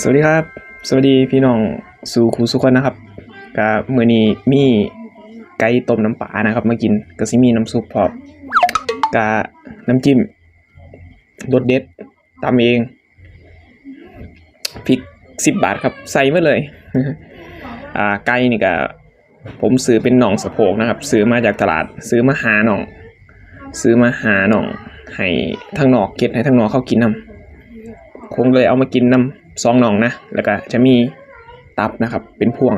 สวัสดีครับ สวัสดีพี่น้องสู่ครูสุขคนนะครับก็มื้อนี้มีไก่ต้มน้ำปลานะครับ มากินก็สิมีน้ำซุปพร้อมกะน้ำจิ้มรสเด็ดตำเองพริก10บบาทครับ ใส่มาเลย อ่าไก่นี่ก็ผมซื้อเป็นหน่องสะโพกนะครับ ซื้อมาจากตลาด ซื้อมาหาหน่อง ซื้อมาหาหน่อง ให้ทั้งนอกเก็ดให้ทั้งนอกเข้ากินนํคงเลยเอามากินนํ ซองน่องนะแล้วก็จะมีตับนะครับ เป็นพวง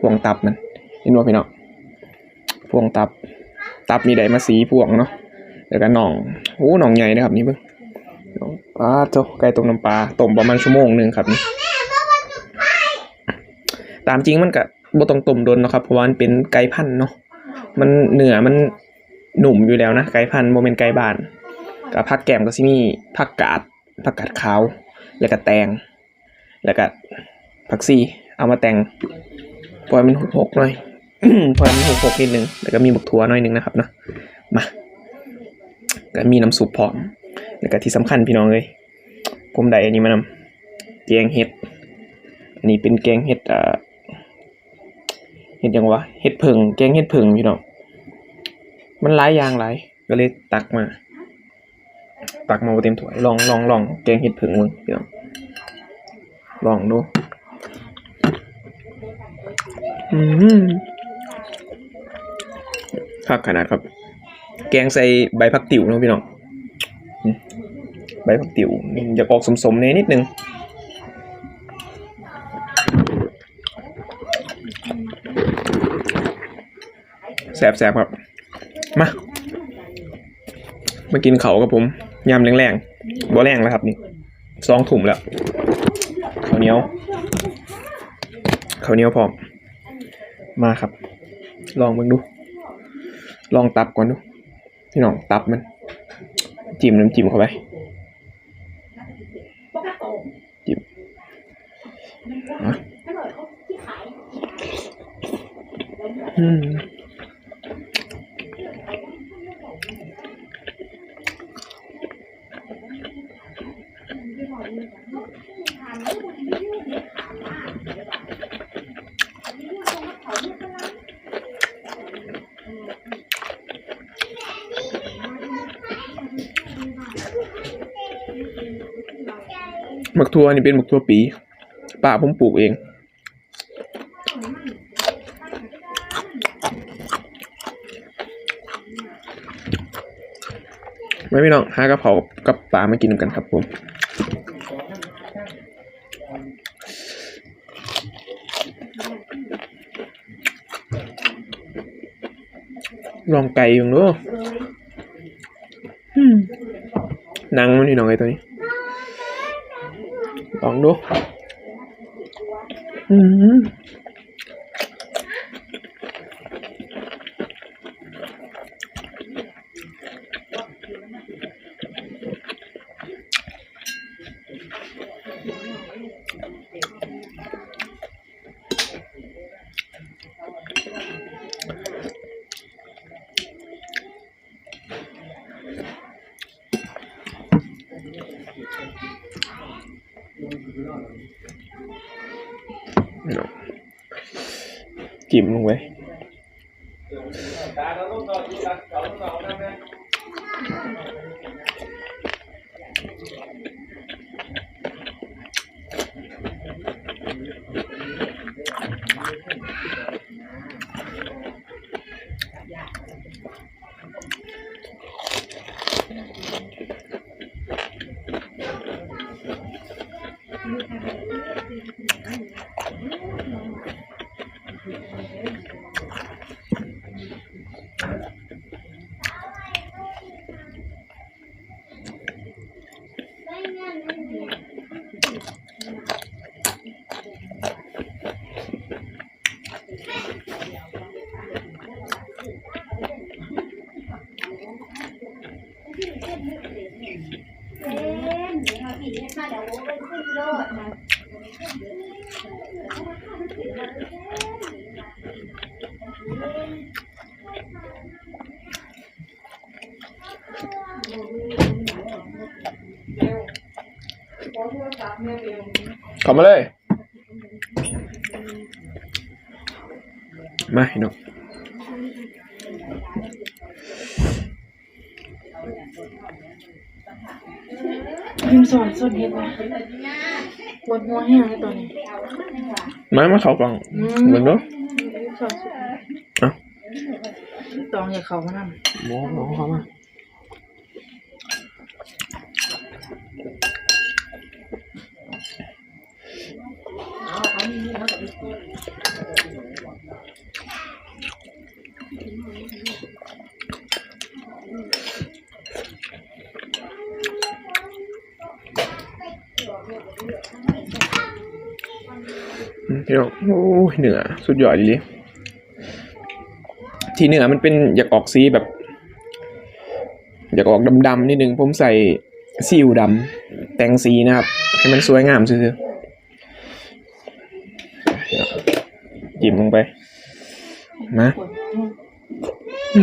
พวงตับมันเห็นบ่พี่น้องพวงตับตับมีได้มาสีพวงเนาะแล้วก็น่องโอ้หน่องใหญ่นะครับนี่เบิ่งน้องปลาโตไก่ต้มน้ำปลาต้มประมาณชั่วโมงหนึ่งครับนี่ตามจริงมันก็บ่ต้องต้มโดนเนาะครับเพราะว่ามันเป็นไก่พันธุ์เนาะมันเหนือมันหนุ่มอยู่แล้วนะไก่พันธุ์บ่แม่นไก่บานกับผักแกมก็สิมีผักกาดผักกาดขาว แล้วก็แตง แล้วก็ผักซีเอามาแต่งปล่อยมันหกหน่อยปล่อยมันหกๆนิดนึงแล้วก็มีบักถั่วหน่อยนึงนะครับเนาะมาก็มีน้ำซุปพร้อม แล้วก็ที่สำคัญพี่น้องเลยผมได้อันนี้มานำแกงเห็ด อันนี้เป็นแกงเห็ดอ่าเห็ดยังวะเห็ดเผิงแกงเห็ดเผิงพี่น้องมันหลายอย่างหลายก็เลยตักมา ตักมาเต็มถ้วยลองลองลองแกงเห็ดเผิงมึงพี่น้อง ลองดูอืมคักขนาดครับ แกงใส่ใบผักติ๋วเนาะพี่น้องอืมใบผักติ๋วอยากออกสมๆเนนิดนึงแสบแสบครับ มา มากินเขาวกับผมยำแรงๆบ่แรงแล้วครับนี่สองถุ่มแล้ว ข้าวเหนียวข้าวเหนียวพร้อม มาครับ ลองมึงดู ลองตับก่อนดูพี่น้องตับมัน จิ้มน้ำจิ้มเข้าไปจิ้มอะอืม หมักทั่วนี่เป็นหมักทั่วปีป่าผมปลูกเอง ไม่พี่น้องหากระเพรากับปลามากินกันครับผมลองไก่อยู่เนอะอืมหนังมันพี่น้องไอ้ตัวนี้ ลองดู อืมพี่น้อง จิ้มลงไป ข้ามาเลย มาพี่น้องพิมสอนสุดเห็ดนะปวดหัวแห้งเลยตอนนี้มามาเข้ากล่องเหมือนเนาะพิมสอนสุดเอ้าตองอย่าเขามานั่งโมโมเข้ามา อืมพี่น้องโอ้เหนือสุดยอดดีเลยที่เหนือมันเป็นอยากออกสีแบบ อยากออกดำๆนิดนึงผมใส่ซีอิ๊วดำแต่งสีนะครับ ให้มันสวยงามซื่อๆจิ้มลงไปมาปวดหัวแห้งอื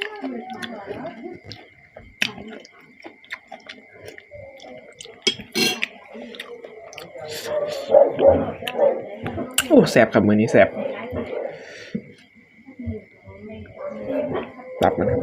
แสบครับมือนี้แสบตับมันครับ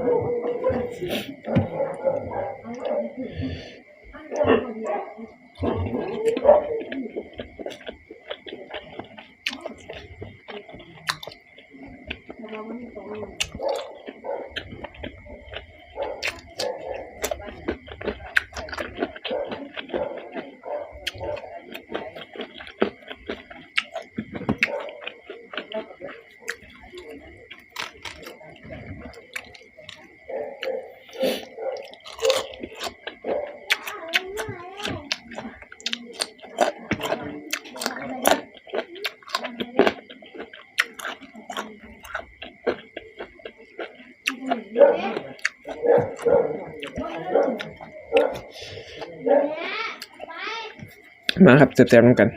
มาครับแสบๆน้ำกัน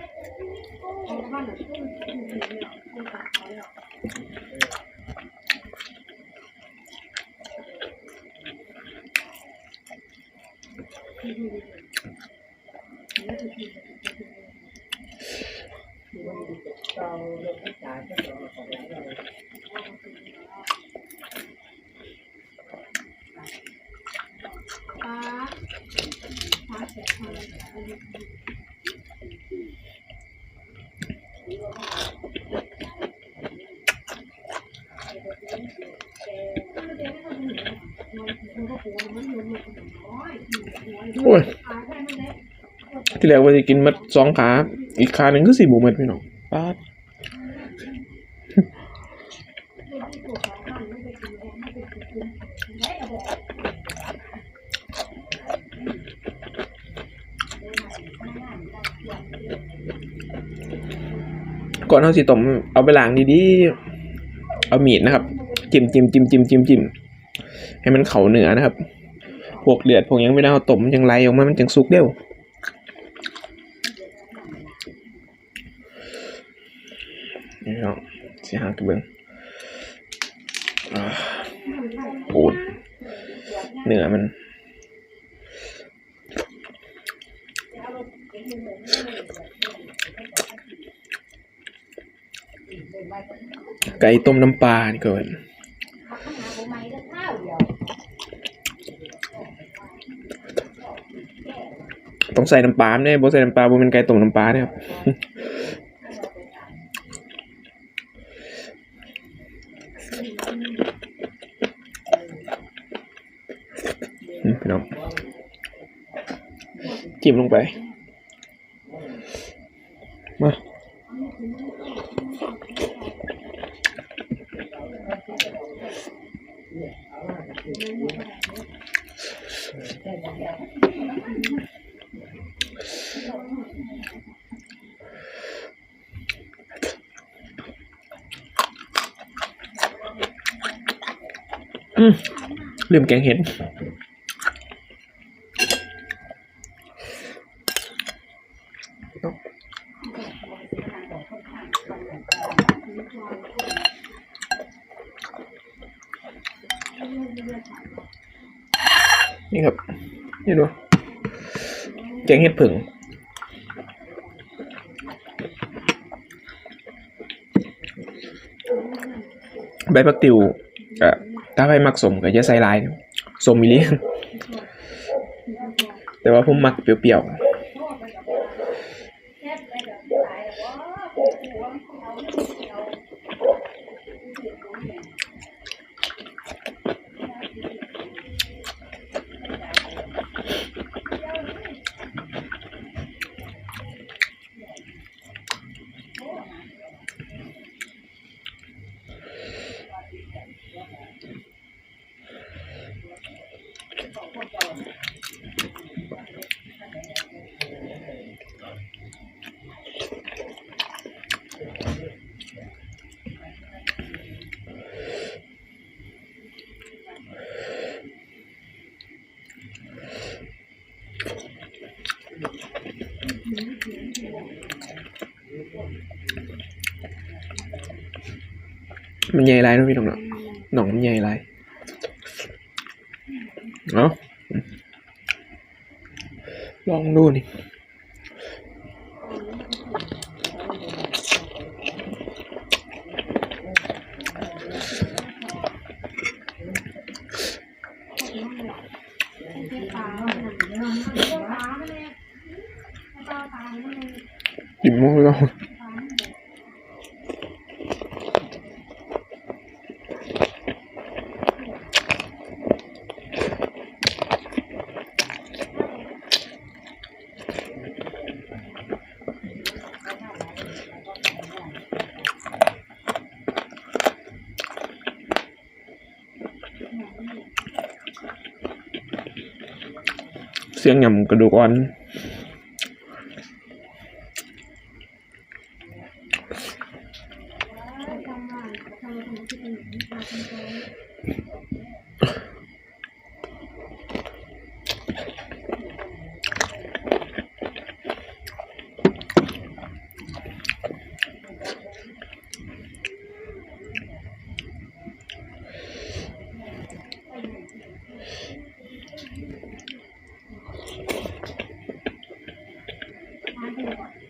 โอ้ยที่แรกว่าจะกินมัดสองขา อีกขาหนึ่งก็สี่บุมัดพี่น้องป้าก่อนเอาสิต้มเอาไปล้างดีๆ เอามีดนะครับ จิ้มจิ้มจิ้มจิ้มจิ้มจิ้ม ให้มันเข่าเหนือนะครับ พวกเลือดพวกยังไม่ได้เอาต้มยังไหลออกมา มันจังสุกเร็วนี่เนาะสิหากันเบิ่งอ่าปูดเนื้อมันไก่ต้มน้ำปลานี่เกิน ต้องใส่น้ำปลาเนี่ยบ่ใส่น้ำปลาบ่เป็นไก่ต้มน้ำปลาเนี่ยครับพี่น้องจิ้มลงไป มา ลืมแกงเห็ดนี่ครับ นี่ดูแกงเห็ดผึ่งใบผักติวก็ ถ้าใบมักสมก็จะใส่ลายสมมิลิแต่ว่าผมมักเปรี้ยว มันใหญ่ไรเนาะพี่น้องเนาะหนองมันใหญ่ไรเอาลองดูนี่อิ่มมากเลย เสียงหยำกระดูกอ่อน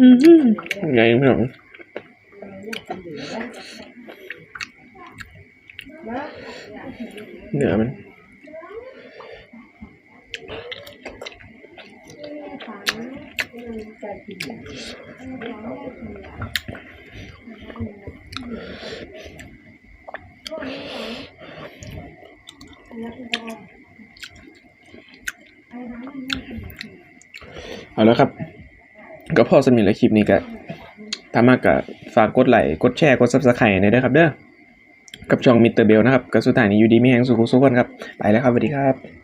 อืมไงพี่น้องเหนือมันเอาแล้วครับ ก็พอสมิธและคลิปนี้ก็ถ้ามากก็ฝากกดไลค์กดแชร์กดซับสไครต์ในด้อครับเด้อกับช่องมิสเตอร์เบลนะครับกับสุดท้ายนี้อยู่ดีไม่แห้งสุขุสุขคนครับ ไปแล้วครับสวัสดีครับ